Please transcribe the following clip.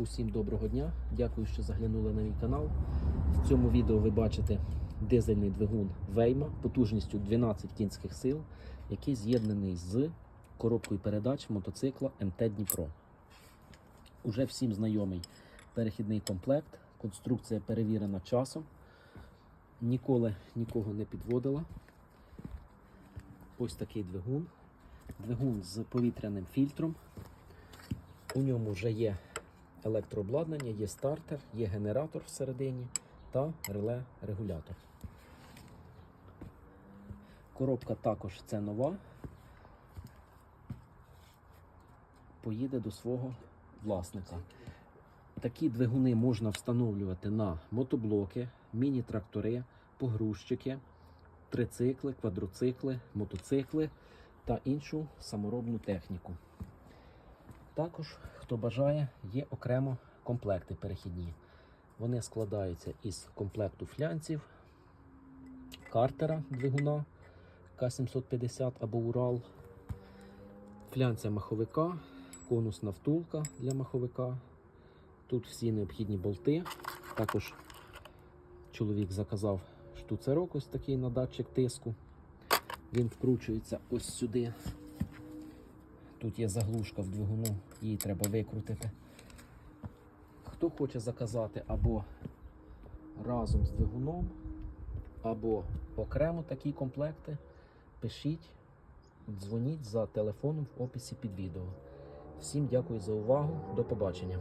Усім доброго дня. Дякую, що заглянули на мій канал. В цьому відео ви бачите дизельний двигун Вейма потужністю 12 кінських сил, який з'єднаний з коробкою передач мотоцикла МТ Дніпро. Уже всім знайомий перехідний комплект. Конструкція перевірена часом. Ніколи нікого не підводила. Ось такий двигун. Двигун з повітряним фільтром. У ньому вже є електрообладнання, є стартер, є генератор всередині та реле-регулятор. Коробка також це нова. Поїде до свого власника. Такі двигуни можна встановлювати на мотоблоки, міні-трактори, погрузчики, трицикли, квадроцикли, мотоцикли та іншу саморобну техніку. Також, хто бажає, є окремо комплекти перехідні. Вони складаються із комплекту флянців, картера двигуна К750 або Урал, флянця маховика, конусна втулка для маховика. Тут всі необхідні болти. Також чоловік заказав штуцерок ось такий на датчик тиску. Він вкручується ось сюди. Тут є заглушка в двигуну, її треба викрутити. Хто хоче заказати або разом з двигуном, або окремо такі комплекти, пишіть, дзвоніть за телефоном в описі під відео. Всім дякую за увагу. До побачення.